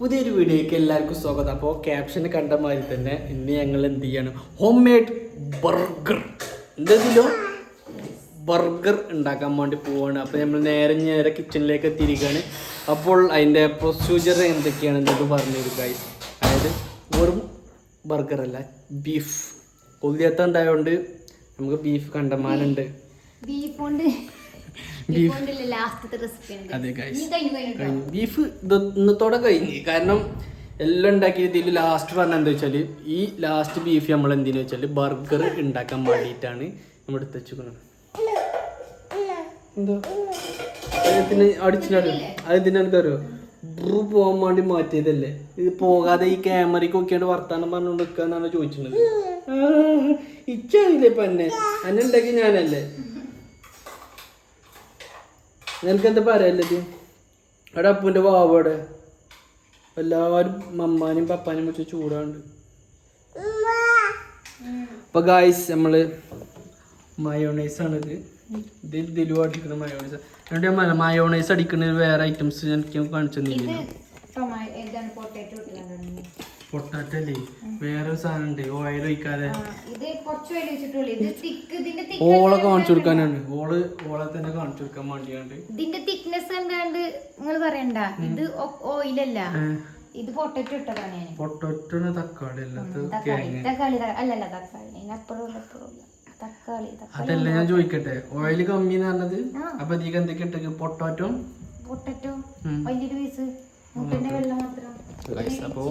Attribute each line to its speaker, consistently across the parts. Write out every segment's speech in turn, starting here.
Speaker 1: പുതിയൊരു വീഡിയോയ്ക്ക് എല്ലാവർക്കും സ്വാഗതം. അപ്പോൾ ക്യാപ്ഷൻ കണ്ട മാതിരി തന്നെ ഇന്ന് ഞങ്ങൾ എന്ത് ചെയ്യാണ്? ഹോം മെയ്ഡ് ബർഗർ എന്തെങ്കിലും ബർഗർ ഉണ്ടാക്കാൻ വേണ്ടി പോവാണ്. അപ്പോൾ നമ്മൾ നേരെ നേരെ കിച്ചണിലേക്ക് എത്തിയിരിക്കുകയാണ്. അപ്പോൾ അതിന്റെ പ്രൊസീജർ എന്തൊക്കെയാണ് എന്നൊക്കെ പറഞ്ഞു തരും അതായത് വെറും ബർഗർ അല്ല ബീഫ് കൊതിയത്ത ഉണ്ടായതുകൊണ്ട് നമുക്ക് ബീഫ് കണ്ടമാനുണ്ട്
Speaker 2: ബീഫ് കൊണ്ട് ബീഫ്
Speaker 1: അതെ ഇന്നത്തോടെ കഴിഞ്ഞ്. കാരണം എല്ലാം ഉണ്ടാക്കിയത് ഇതിൽ ലാസ്റ്റ് പറഞ്ഞ എന്താ വെച്ചാൽ ഈ ലാസ്റ്റ് ബീഫ് നമ്മൾ എന്തിനു വെച്ചാൽ ബർഗർ ഉണ്ടാക്കാൻ വേണ്ടിയിട്ടാണ് നമ്മൾ എടുത്ത് വെച്ചിരിക്കുന്നത്. എന്താ? അതിന് എനിക്കറിയോ? ബ്രൂ പോകാൻ വേണ്ടി മാറ്റിയതല്ലേ? ഇത് പോകാതെ ഈ ക്യാമറയ്ക്ക് നോക്കിയാണ്ട് വർത്താനം പറഞ്ഞുകൊണ്ട് നിൽക്കാന്നാണ് ചോദിച്ചത്. ഇച്ചയില്ലേ ഇപ്പൊ എന്നെ. എന്നെ ഉണ്ടാക്കി ഞാനല്ലേ? നിനക്കെന്താ പറയല്ലത് അവിടെ അപ്പൂന്റെ വാവടെ എല്ലാവരും മമ്മാനും പപ്പാനും വെച്ച് ചൂടാണ്ട് അപ്പൊ ഗായ്സ് നമ്മൾ മയോണൈസ് ആണിത് ഇത്. ഇതിലും അടിക്കുന്ന മയോണൈസ് എന്നിട്ട് ഞാൻ മയോണൈസ് അടിക്കുന്ന വേറെ ഐറ്റംസ് എനിക്ക് കാണിച്ചു തന്നില്ല
Speaker 2: ടൊമാ-
Speaker 1: വേറെ സാധനം ഉണ്ട് ഓയിൽ ഒഴിക്കാതെ. ഓളെ കാണിച്ചു കൊടുക്കാനാണ്. ഓൾ ഓളെ തന്നെ കാണിച്ചു കൊടുക്കാൻ വേണ്ടിയാണ്ട്.
Speaker 2: ഇതിന്റെ തിക്നെസ് എന്താണ്ട് നിങ്ങൾ പറയണ്ട. ഇത് ഓയിലല്ല ഇത് പൊട്ടാറ്റോ ഇട്ടതാണ്
Speaker 1: തക്കാളി അല്ല
Speaker 2: തക്കാളി അല്ലല്ല തക്കാളി. അപ്പുറം
Speaker 1: അതല്ല ഞാൻ ചോദിക്കട്ടെ ഓയിൽ കമ്മി എന്ന് പറഞ്ഞത്? അപ്പൊ ഇതിക്ക് എന്തൊക്കെ ഇട്ടേക്ക്? പൊട്ടാറ്റോ
Speaker 2: പൊട്ടറ്റോ വലിയൊരു പീസ് വെള്ളം മാത്രം.
Speaker 1: അപ്പോ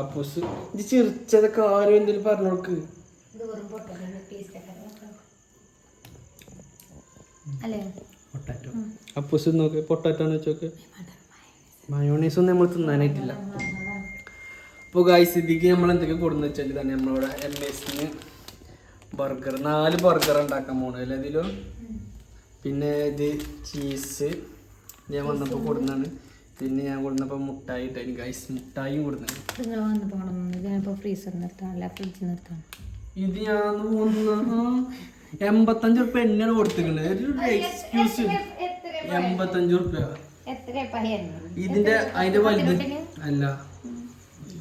Speaker 1: അപ്പൂസ് ഇത് ചിരിച്ചതൊക്കെ ആരും എന്തെങ്കിലും പറഞ്ഞു കൊടുക്ക്?
Speaker 2: ഇത് വെറും പൊട്ടാറ്റോ ടേസ്റ്റ് ഒക്കെ നോക്കാം. അല്ലേ?
Speaker 1: പൊട്ടാറ്റോ. അപ്പൂസ് നോക്ക് പൊട്ടാറ്റോ എന്ന് വെച്ചോക്ക് മയോണൈസ് ഒന്നും നമ്മൾ തിന്നാനായിട്ടില്ല. അപ്പോൾ ഗായ്സ് ഇതിക്ക് നമ്മൾ എന്തൊക്കെ കൊടുന്ന് വെച്ചാൽ തന്നെ നമ്മളിവിടെ എം എസ് ബർഗർ നാല് ബർഗർ ഉണ്ടാക്കാൻ പോണ. അല്ലേ ഇതിലും? പിന്നെ ഇത് ചീസ് ഞാൻ വന്നപ്പോൾ കൊടുന്നാണ് പിന്നെ ഞാൻ കൊടുന്നപ്പോൾ മുട്ടായി ഇട്ടായി ഗൈസ് മുട്ടായും കൊടുന്നത്
Speaker 2: നിങ്ങൾ വന്ന് പോകണം ഇതിനിപ്പോ ഫ്രീസർ നിർത്താം അല്ല ഫ്രിഡ്ജിൽ നിർത്താം.
Speaker 1: ഇത് ഞാൻ എൺപത്തഞ്ച് റുപ്യ എണ്ണ കൊടുത്തിട്ടുണ്ട് ഒരു എക്സ്ക്യൂസ് എൺപത്തഞ്ച് റുപ്യ ഇതിന്റെ അതിന്റെ വലുത് അല്ല.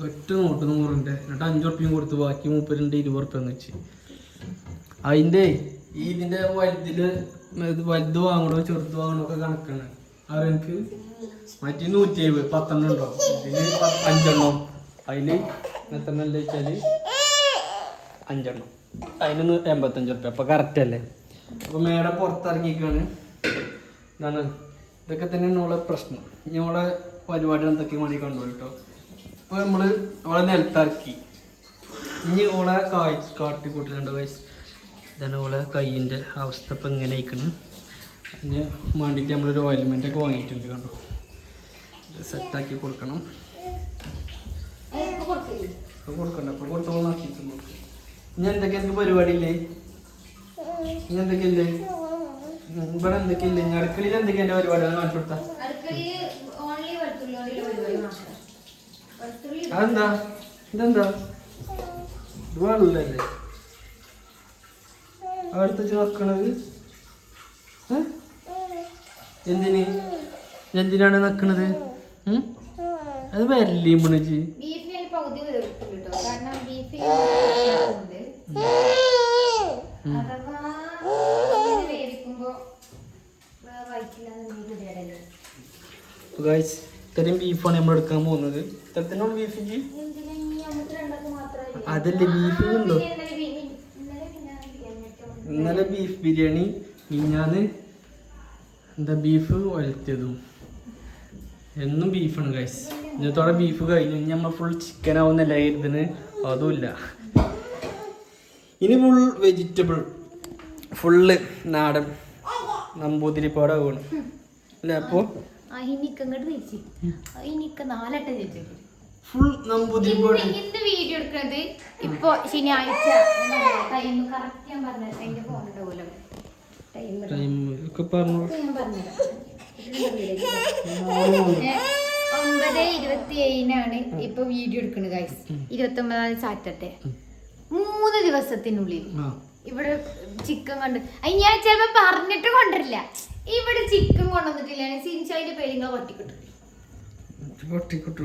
Speaker 1: ഒറ്റ നോട്ട് നൂറിന്റെ എന്നിട്ട് അഞ്ചു റുപ്യം കൊടുത്ത് ബാക്കി മുപ്പതിന്റെ ഇരുപത് റുപ്യ എന്ന് വെച്ച്. അതിന്റെ ഇതിന്റെ വലുതിൽ വലുത് വാങ്ങണോ ചെറുത് വാങ്ങണോ ഒക്കെ കണക്കാണ്. അത് എനിക്ക് മറ്റേ നൂറ്റി എഴുപത് പത്തെണ്ണം ഉണ്ടോ ഇതിന് പത്ത് അഞ്ചെണ്ണം? അതിൽ എത്രണ്ണം വെച്ചാൽ അഞ്ചെണ്ണം. അതിന് എൺപത്തഞ്ച് റുപ്യ കറക്റ്റ് അല്ലേ? അപ്പൊ മേടെ പുറത്തിറങ്ങിക്കാണ്. ഇതാണ്. ഇതൊക്കെ തന്നെയാണ് ഓളെ പ്രശ്നം. ഇനി ഓളെ പരിപാടി എന്തൊക്കെ മണി കണ്ടു കേട്ടോ അപ്പൊ നമ്മൾ അവളെ നിലത്തിറക്കി. ഇനി ഓളെ കാട്ടി കൂട്ടിലുണ്ട് വയസ്സ് ഇതാണ് ഓളെ കയ്യിന്റെ അവസ്ഥ ഇപ്പം ഇങ്ങനെ ആയിക്കണ്. അതിന് വേണ്ടിയിട്ട് നമ്മളൊരു ഓയിൽമെന്റ് ഒക്കെ വാങ്ങിയിട്ടുണ്ട് കണ്ടോ. സെറ്റാക്കി കൊടുക്കണം. കൊടുക്കണ്ട ഇപ്പൊ കൊടുത്തോളം ആക്കിയിട്ടുണ്ട് ഇനി എന്തൊക്കെ എനിക്ക് പരിപാടിയില്ലേ? ഇനി എന്തൊക്കെയില്ലേ? ഉം, ഇവിടെ എന്തൊക്കെയില്ലേ? ഇനി അടുക്കളയിൽ എന്തൊക്കെയാ എന്റെ പരിപാടികൾ കാണിച്ചു കൊടുത്താ. അതെന്താ? ഇതെന്താ? ഇത് വെള്ളല്ലേ? അവിടുത്തെ ചേർക്കണത് എന്തിന്? എന്തിനാണ് നക്കണത്? അത് വരല്ലേ ഗായ്സ് ഇത്രയും ബീഫാണ് നമ്മൾ എടുക്കാൻ പോകുന്നത്. ഇത്രത്തിനുള്ള ബീഫ് അതല്ലേ ബീഫ് ഉണ്ടോ
Speaker 2: ഇന്നലെ
Speaker 1: ബീഫ് ബിരിയാണി മിഞ്ഞാന്ന് എന്താ ബീഫ് ഒലത്തിയതും എന്നും ബീഫാണ് ഗൈസ് ഇന്നത്തോടെ ബീഫ് കഴിഞ്ഞു ഇനി നമ്മൾ ഫുൾ ചിക്കൻ ആവുന്നല്ല ഇതിന് അതുമില്ല. ഇനി ഫുൾ വെജിറ്റബിൾ ഫുള്ള് നാടൻ നമ്പൂതിരിപ്പാടാണ് അല്ലേ അപ്പോൾ
Speaker 2: ആ അങ്ങോട്ട് തിരിച്ച് ഇനിക്ക് നാലട്ടം ചോദിച്ചു
Speaker 1: ഫുൾ നമ്പൂതിരിപ്പാട്.
Speaker 2: വീഡിയോ എടുക്കുന്നത് ഇപ്പൊ ശനിയാഴ്ച. ടൈം
Speaker 1: ഒക്കെ പറഞ്ഞു
Speaker 2: ഒമ്പത് ഇരുപത്തി ഏഴിനാണ് ഇപ്പൊ വീഡിയോ എടുക്കുന്നത് ഗൈസ് ഇരുപത്തി ഒമ്പതാം സാറ്റർഡേ. മൂന്ന് ദിവസത്തിനുള്ളിൽ ഇവിടെ ചിക്കൻ കൊണ്ട് അത് ഞാൻ ചിലപ്പോ പറഞ്ഞിട്ട് കൊണ്ടില്ല ഇവിടെ ചിക്കൻ കൊണ്ടുവന്നിട്ടില്ല സിൻഷായിന്റെ പേരിങ്ങ
Speaker 1: പൊട്ടിക്കിട്ടു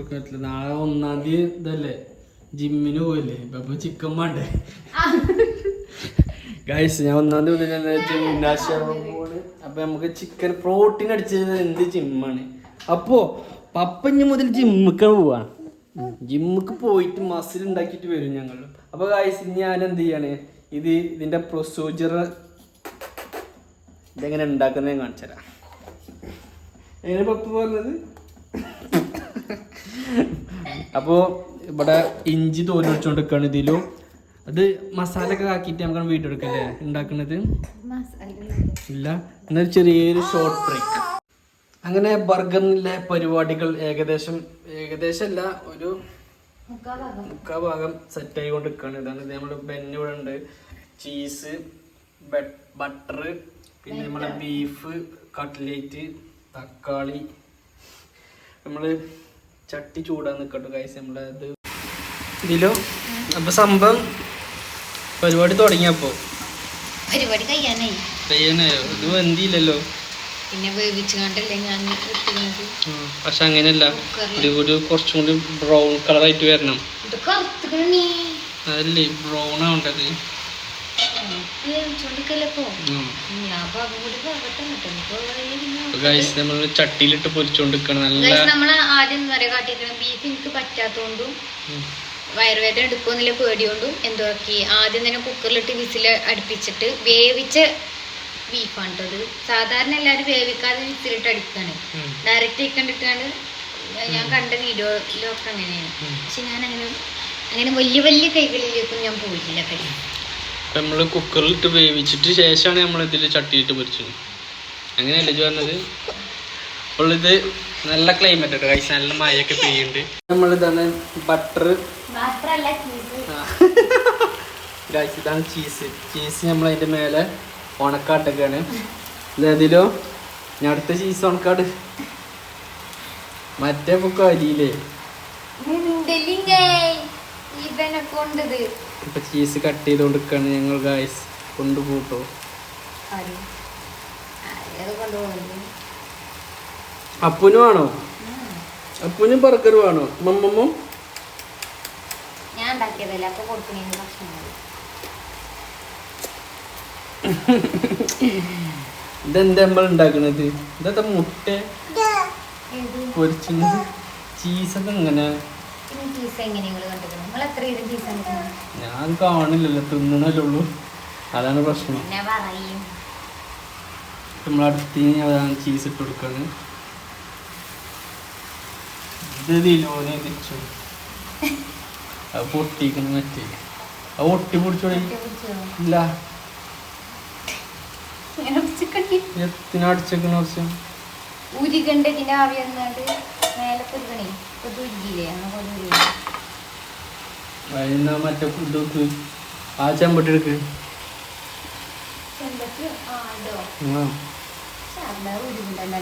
Speaker 1: പറ്റില്ല നാളെ ഒന്നാം തീയതി ഇതല്ലേ? ജിമ്മിന് പോയില്ലേ ഇപ്പൊ ചിക്കൻ വേണ്ടേ? ഗൈസ് ഞാൻ ഒന്നാം തീയതി അപ്പൊ നമുക്ക് ചിക്കൻ പ്രോട്ടീൻ അടിച്ചത് എന്ത് ജിമ്മാണ് അപ്പോ പപ്പഞ്ഞ് മുതൽ ജിമ്മിക്ക് പോവാ. ജിമ്മിക്ക് പോയിട്ട് മസിൽ ഉണ്ടാക്കിയിട്ട് വരും ഞങ്ങൾ അപ്പൊ ഗൈസ് ഞാൻ എന്ത് ചെയ്യാണ്? ഇത് ഇതിന്റെ പ്രൊസീജിയർ ഇതെങ്ങനെ ഉണ്ടാക്കുന്നത് ഞാൻ കാണിച്ചു എങ്ങനെ പപ്പ പറഞ്ഞത്? അപ്പോ ഇവിടെ ഇഞ്ചി തോലൊടിച്ചോണ്ടിരിക്കാണ് ഇതിലും. അത് മസാല ഒക്കെ ആക്കിയിട്ട് നമുക്ക് വീട്ടിൽ എടുക്കല്ലേ ഉണ്ടാക്കുന്നത് ഇല്ല. എന്നാൽ ചെറിയൊരു ഷോർട്ട് ബ്രേക്ക് അങ്ങനെ ബർഗറിലെ പരിപാടികൾ ഏകദേശം ഏകദേശം അല്ല ഒരു മുക്കാ ഭാഗം സെറ്റ് ആയിക്കൊണ്ടിരിക്കുകയാണ്. ഇതാണ് ഇത് നമ്മുടെ ബെന്ന് ഇവിടെ ഉണ്ട്. ചീസ് ബട്ടർ പിന്നെ നമ്മളെ ബീഫ് കട്ട്ലേറ്റ് തക്കാളി. നമ്മൾ ചട്ടി ചൂടാൻ നിൽക്കട്ടെ കൈസ് നമ്മളത് ഇത് ഇതിലോ. അപ്പൊ സംഭവം പരിപാടി തുടങ്ങിയപ്പോ?
Speaker 2: പരിപാടി കഴിയാനായി.
Speaker 1: കഴിയാനായോ? ഇത് വെന്തിയില്ലല്ലോ
Speaker 2: പിന്നെ വേവിച്ചു കണ്ടല്ലേ ഞാൻ
Speaker 1: പക്ഷെ അങ്ങനെയല്ല. ഇതുകൂടി കുറച്ചും കൂടി ബ്രൗൺ കളർ ആയിട്ട് വരണം. അതല്ലേ ബ്രൗൺ ആവേണ്ടത്. ചട്ടിയിലിട്ട് പൊരിച്ചോണ്ടിരിക്കണം. നല്ല
Speaker 2: നമ്മൾ ആദ്യം വരെ കാട്ടിക്കണം ബീഫ് എനിക്ക് പറ്റാത്തോണ്ടും. വയറുവേദന എടുക്കുമെന്നുള്ള എന്തോ ആക്കി. ആദ്യം തന്നെ കുക്കറിലിട്ട് വിസിൽ അടുപ്പിച്ചിട്ട് വേവിച്ച ബീഫാണ് കേട്ടത് സാധാരണ എല്ലാവരും വേവിക്കാതെ വിസിലിട്ട് അടിക്കാണ് ഡയറക്റ്റ് ഇക്കണ്ടിട്ടാണ് ഞാൻ കണ്ട വീഡിയോയിലൊക്കെ അങ്ങനെയാണ്. പക്ഷെ ഞാൻ അങ്ങനെ അങ്ങനെ വലിയ വലിയ കൈകളിലേക്കും ഞാൻ പോയിട്ടില്ല കൈ
Speaker 1: നമ്മൾ കുക്കറിലിട്ട് വേവിച്ചിട്ട് ശേഷമാണ് നമ്മൾ ഇതിൽ ചട്ടിയിട്ട് പൊരിച്ചത്. അങ്ങനെയല്ലേ പറഞ്ഞത്? ഇത് നല്ല ക്ലൈമറ്റ് ഉണ്ട് കൈസ് നല്ല മഴയൊക്കെ പെയ്യുന്നുണ്ട് നമ്മളിതാണ് ബട്ടർ ഗൈസ് ഇതാണ് ചീസ് ചീസ് നമ്മൾ അതിന്റെ മേലെ ഉണക്കാട്ടൊക്കെയാണ് ഇതിലോ ഞാൻ അടുത്ത ചീസ് ഉണക്കാട്. മറ്റേ പൊക്കെ അരിയില്ലേ ഇപ്പൊ ചീസ് കട്ട് ചെയ്ത് കൊടുക്കാണ് ഞങ്ങൾ ഗൈസ് കൊണ്ടുപോട്ടോ.
Speaker 2: കൊണ്ടുപോകുന്നത്?
Speaker 1: അപ്പുന് ആണോ? അപ്പുനും ബർഗറും ആണോ? മമ്മമ്മ?
Speaker 2: ഞാൻ ഉണ്ടാക്കിയതല്ല അപ്പൊ കൊടുക്കണേന്ന് ഭക്ഷണം മതി.
Speaker 1: ഇതെന്താ നമ്മൾ ഉണ്ടാക്കണത്? ഇതെന്താ മുട്ട? പൊരിച്ചത്? ചീസൊക്കെ
Speaker 2: എങ്ങനെ?
Speaker 1: ഞാൻ കാണില്ലല്ലോ തിന്നണല്ലേ ഉള്ളൂ. അതാണ് പ്രശ്നം. നമ്മളടുത്ത് അതാണ് ചീസ് ഇട്ട് കൊടുക്കാണ് ഇത് ദിലോനെ വെച്ചു. അത് പൊട്ടിക്കണ മറ്റേ. അത് ഒട്ടി പൊടിച്ചോടി ഇല്ല. കുറച്ച്?
Speaker 2: ഉരുകണ്ടതിന്റെ ആവി വന്നാണ്ട് മേലെ ഇപ്പൊ തുരുകില്ലേ
Speaker 1: മറ്റേ വെക്ക്. ആ ചെമ്പട്ടി എടുക്ക്.
Speaker 2: ചെമ്പട്ടി? ആ ഉരുകുണ്ടല്ലോ.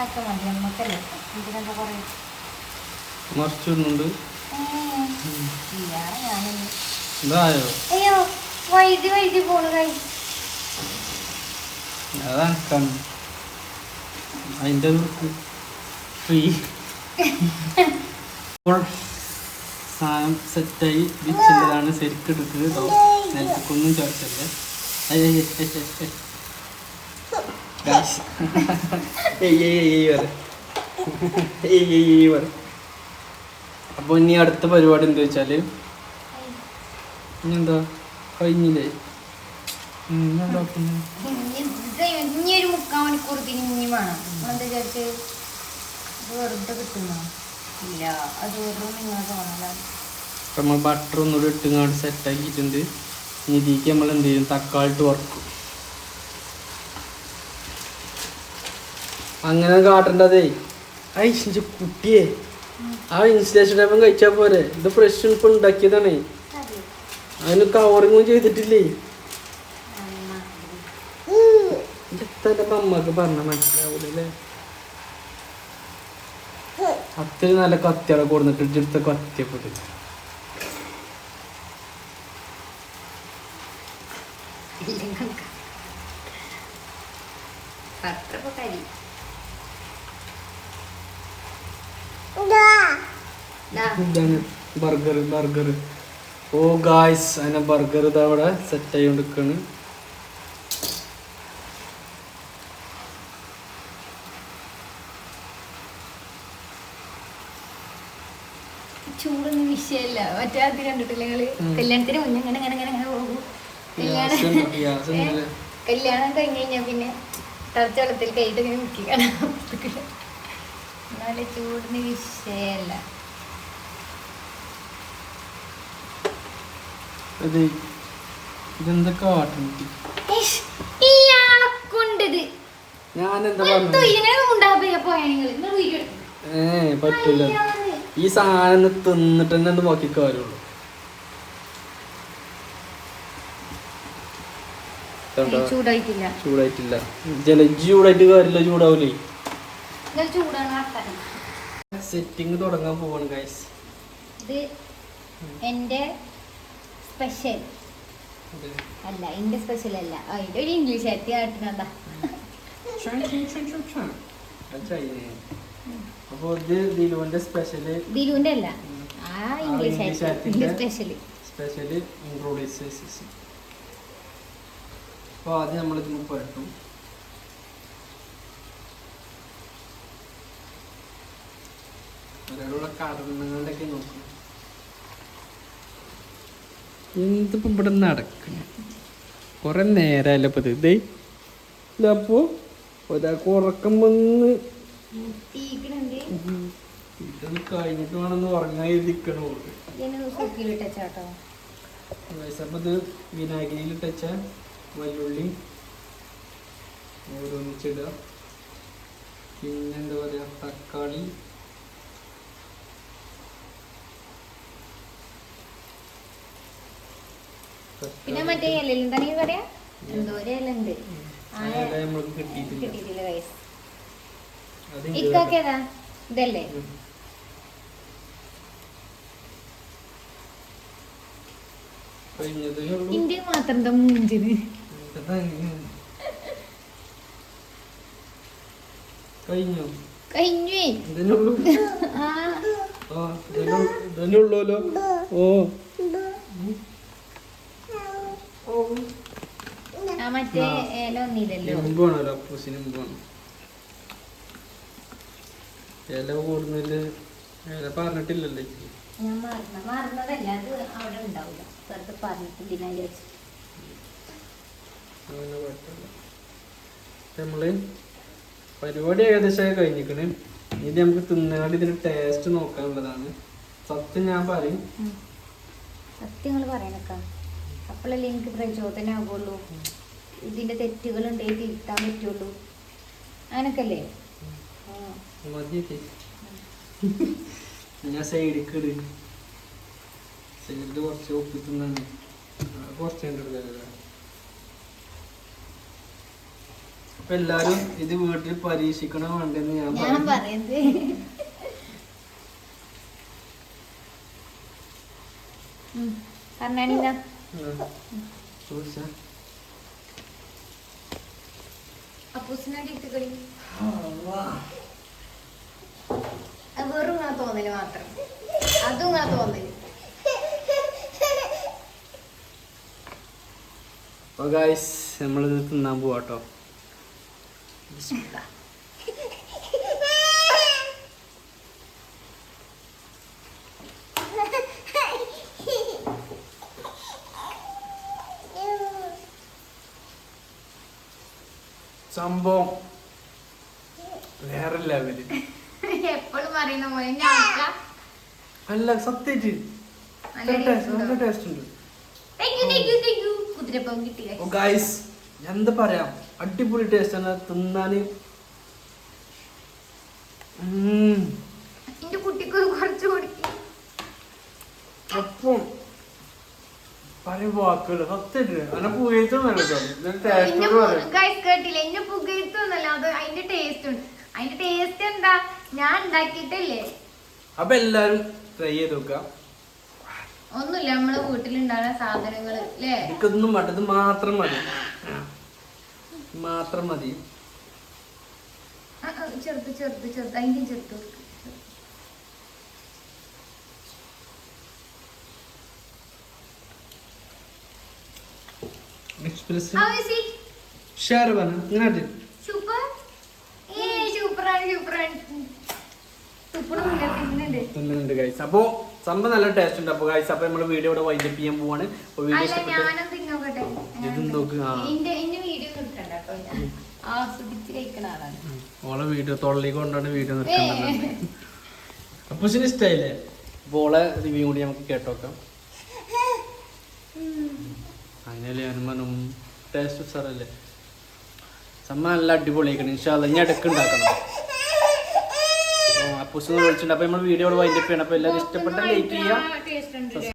Speaker 2: ആക്കെ മതി നമുക്കല്ലേ ഇതിനെന്താ പറയാ?
Speaker 1: മറിച്ചിടുന്നുണ്ട്.
Speaker 2: അയ്യോ വൈദ്യുതി വൈദ്യുതി പോണു കൈ.
Speaker 1: അതാണ് കണ്ണ് അതിന്റെ ഫ്രീ അപ്പോൾ സാധനം സെറ്റായി വിച്ചിന്റെതാണ് ശരിക്കും എടുത്തത്. കേട്ടോ നിലത്തേക്കൊന്നും ഏയ് അയ്യ അപ്പോൾ ഇനി അടുത്ത പരിപാടി എന്താ വെച്ചാൽ? എന്താ കഴിഞ്ഞില്ലേ? എന്താ പിന്നെ?
Speaker 2: ഇനി ഒരു മുക്കാൽ മണിക്കൂർ തിരിഞ്ഞ് വേണം. എന്താ വിചാരിച്ച്? ഇത് വെറുതെ കിട്ടുന്നോ? ഇല്ല അത് വെറുതെ നിങ്ങൾ തോന്നലാണ്.
Speaker 1: അപ്പൊ നമ്മൾ ബട്ടർ ഒന്നുകൂടി ഇട്ടുങ്ങാണ്ട് സെറ്റ് ആക്കിയിട്ടുണ്ട്. ഇനി ഇതിലേക്ക് നമ്മൾ എന്ത് ചെയ്യും? തക്കാളി ഇട്ട് വറക്കും. അങ്ങനെ കാട്ടണ്ടതേ. ഐ ഇഞ്ചി കുട്ടിയെ. ആ ഇൻസ്റ്റേഷൻ ടൈപ്പം കഴിച്ചാൽ പോരെ. ഇത് ഫ്രഷ് ഇപ്പൊ ഉണ്ടാക്കിയതാണേ.
Speaker 2: അതെ
Speaker 1: അതിന് കവറിങ്ങും ചെയ്തിട്ടില്ലേ? അമ്മയ്ക്ക് പറഞ്ഞ മനസ്സിലാവൂലേ അത്ര നല്ല കത്തിയാളെ കൊടുന്നിട്ട് ഇടുത്ത കത്തിയപ്പോൾ
Speaker 2: അത്ര കരി ദാ.
Speaker 1: ഇതാണ് ബർഗർ ബർഗർ. ഓ ഗായ്സ് അതിനെ ബർഗർ ഇത് അവിടെ സെറ്റ് ആയിക്കൊണ്ടിരിക്കാണ്.
Speaker 2: ചൂടൊന്നും വിഷയമല്ല മറ്റേ അത് കണ്ടിട്ടില്ല
Speaker 1: നിങ്ങൾ.
Speaker 2: കല്യാണത്തിന് മുന്നേ ഇങ്ങനെ ഇങ്ങനെ ഇങ്ങനെ ഇങ്ങനെ പോകും. കല്യാണം
Speaker 1: കഴിഞ്ഞു.
Speaker 2: കല്യാണം കഴിഞ്ഞ് കഴിഞ്ഞാൽ പിന്നെ തറച്ച വെള്ളത്തിൽ കൈയിട്ട് ഇങ്ങനെ എന്നാലും ചൂടിന് വിഷയമല്ല
Speaker 1: ഏ പറ്റില്ല ഈ സാധനം തിന്നിട്ട് തന്നെ ഒന്ന് ബാക്കി കാര്യമുള്ളൂ.
Speaker 2: ചൂടായിട്ടില്ല.
Speaker 1: ചൂടായിട്ടില്ല. ജലജി ചൂടായിട്ട് കാര്യമില്ല ചൂടാവൂലേ?
Speaker 2: നിങ്ങൾ ചൂടാണ് ആക്കാൻ.
Speaker 1: സെറ്റിംഗ് തുടങ്ങാൻ പോവാണ് ഗൈസ്
Speaker 2: ഇത് എന്റെ സ്പെഷ്യൽ അല്ല എന്റെ സ്പെഷ്യൽ അല്ല. അതിന്റെ ഒരു ഇംഗ്ലീഷ് ആയിട്ട് കാട്ടുന്നതാ
Speaker 1: അപ്പൊ ഇത് ദിലുവിന്റെ സ്പെഷ്യൽ
Speaker 2: ദിലുവിന്റെ അല്ല. ആ ഇംഗ്ലീഷ്
Speaker 1: ആയിട്ടില്ല.
Speaker 2: സ്പെഷ്യൽ
Speaker 1: സ്പെഷ്യൽ ഇൻട്രോഡ്യൂസ് ആദ്യം നമ്മൾ ഇതിന് പുരട്ടും ഒരാളുള്ള കടന്നുകൊണ്ടൊക്കെ നോക്കും എന്തിപ്പോ ഇവിടെ നടക്കണ? കുറെ നേരമല്ല ഇപ്പൊ ഇത് ഇതേ ഇതപ്പോ ഒരാൾക്ക് ഉറക്കം വന്ന്. ഇതൊന്ന് കഴിഞ്ഞിട്ട് വേണമെന്ന് ഉറങ്ങാൻ ഇരിക്കണോ. അപ്പം ഇത് വിനാഗിരിയിൽ ഇട്ടച്ച വല്ലുള്ളി ഓരോന്നിച്ചിടുക പിന്നെന്താ പറയാ? തക്കാളി.
Speaker 2: പിന്നെ മറ്റേ ഇലയിൽ തന്നെ പറയാ? എന്തോ ഒരു ഇല ഉണ്ട്. ആ
Speaker 1: ആ നമ്മൾക്ക് കിട്ടിയിട്ടില്ല.
Speaker 2: കിട്ടിയിട്ടില്ല കൈസ്
Speaker 1: അത്
Speaker 2: ഇക്കൊക്കേതാ ഇതല്ലേ? ഇന്ത്യ മാത്രം എന്താ മൂഞ്ചിന്?
Speaker 1: കഴിഞ്ഞു?
Speaker 2: കഴിഞ്ഞു.
Speaker 1: ഇതിനുള്ളൂ ഓ.
Speaker 2: മറ്റേ ഇല ഒന്നില്ലല്ലോ
Speaker 1: അപ്പൂസിന് മുമ്പാണ് ഇല കൂടുന്നതിൽ ഇല പറഞ്ഞിട്ടില്ലല്ലേ
Speaker 2: ഞാൻ മറന്ന മറന്നതല്ല അത് അവിടെ ഉണ്ടാവില്ല വെറുതെ പറഞ്ഞിട്ടില്ല വിചാരിച്ചു
Speaker 1: അങ്ങനെ കുഴപ്പമില്ല. നമ്മൾ പരിപാടി ഏകദേശം കഴിഞ്ഞിക്കണ്. ഇനി നമുക്ക് തിന്നാണ്ട് ഇതിന്റെ ടേസ്റ്റ് നോക്കാനുള്ളതാണ്. സത്യം ഞാൻ പറയും.
Speaker 2: സത്യങ്ങൾ പറയണക്ക. അപ്പോഴല്ലേ എനിക്ക് പ്രചോദനമാകുള്ളൂ ഇതിന്റെ തെറ്റുകൾ ഉണ്ടെങ്കിൽ തിരുത്താൻ പറ്റുള്ളൂ. അങ്ങനൊക്കെ
Speaker 1: മതിയൊക്കെ ഞാൻ സൈഡിക്ക് ഇട്. സൈഡിൽ കുറച്ച് ഒപ്പി തിന്നാണ് കുറച്ച് കണ്ടെടുക്കാനല്ല അപ്പൊ എല്ലാരും ഇത് വീട്ടിൽ പരീക്ഷിക്കണോ വേണ്ടെന്ന് ഞാൻ
Speaker 2: ഞാൻ
Speaker 1: പറയും.
Speaker 2: പറയുന്നത് പറഞ്ഞാണില്ല വെറും ഇങ്ങനെ തോന്നൽ മാത്രം. അതും ഇങ്ങനെ
Speaker 1: തോന്നൽ. ഗായ്സ് നമ്മളിത് തിന്നാൻ പോവാട്ടോ. സംഭവം വേറെ ലെവൽ
Speaker 2: എപ്പോഴും പറയുന്ന പോലെ
Speaker 1: അല്ല സത്യജി.
Speaker 2: നല്ല
Speaker 1: ടേസ്റ്റ് ഉണ്ട്. എന്താ പറയാ? അടിപൊളി ടേസ്റ്റ് ആണ്. തിന്നാന്. ഉം.
Speaker 2: എന്റെ കുട്ടിക്ക് കുറച്ച് കൊടുക്കും.
Speaker 1: അപ്പം പറയും വാക്കുകൾ സത്യമായിട്ട് അങ്ങനെ പുകയത്തൊന്നും ടേസ്റ്റ് പറയാം.
Speaker 2: കേട്ടില്ല? എന്നെ പുകയത്തൊന്നല്ല അത് അതിന്റെ ടേസ്റ്റ് ഉണ്ട്. അതിന്റെ ടേസ്റ്റ് എന്താ? ഞാൻ ഉണ്ടാക്കിയിട്ടല്ലേ?
Speaker 1: അപ്പൊ എല്ലാരും ട്രൈ ചെയ്ത് നോക്കാം
Speaker 2: ഒന്നുമില്ല നമ്മളെ വീട്ടിലുണ്ടാകുന്ന സാധനങ്ങൾ അല്ലേ?
Speaker 1: എനിക്കൊന്നും വേണ്ട. ഇത് മാത്രം മതി. മാത്രം മതി.
Speaker 2: ചെറുത് ചെറുത് ചെറുത്. അതിന്റെ ചെറുത്.
Speaker 1: Express
Speaker 2: How is it?
Speaker 1: പറഞ്ഞു. ഇങ്ങനെ
Speaker 2: Super? ഏയ് Super സൂപ്പറാണ് സൂപ്പറുണ്ട് തിന്നുന്നുണ്ട്.
Speaker 1: തിന്നുന്നുണ്ട് ഗൈസ് അപ്പോൾ സംഭവം നല്ല ടേസ്റ്റ് ഉണ്ട്. അപ്പോൾ ഗൈസ് അപ്പോൾ നമ്മൾ വീഡിയോ ഇവിടെ വൈൻഡപ്പ് ചെയ്യാൻ പോവാണ്. അപ്പോൾ വീഡിയോ
Speaker 2: അല്ല
Speaker 1: ഇഷ്ടപ്പെട്ട്
Speaker 2: ഞാനും തിന്നോക്കട്ടെ.
Speaker 1: ഇത് നോക്ക് ആ.
Speaker 2: എന്റെ എന്റെ വീഡിയോ എടുക്കണ്ട കേട്ടോ ഞാൻ. ആസ്വദിച്ച് കഴിക്കണ ആളാണ്.
Speaker 1: ഓളെ വീഡിയോ തൊള്ളിക്ക് കൊണ്ടാണ് വീഡിയോ നിർത്തുന്നത് അപ്പോൾ ഇഷ്ടമായില്ലേ അപ്പോൾ ഓളെ റിവ്യൂ കൂടി നമുക്ക് കേട്ടോക്കാം. അങ്ങനെയല്ലേ അനുമാനം ടേസ്റ്റ് സാറല്ലേ സമ്മ നല്ല അടിപൊളിയാക്കണം ഇൻഷാല്ല ഇനി ഇടയ്ക്ക് ഉണ്ടാക്കണം. അപ്പോൾ വിളിച്ചിട്ടുണ്ട്. അപ്പോൾ നമ്മൾ വീഡിയോ വൈൻഡപ്പ് ചെയ്യണം. അപ്പോൾ എല്ലാവരും ഇഷ്ടപ്പെട്ട ലൈക്ക് ചെയ്യുക.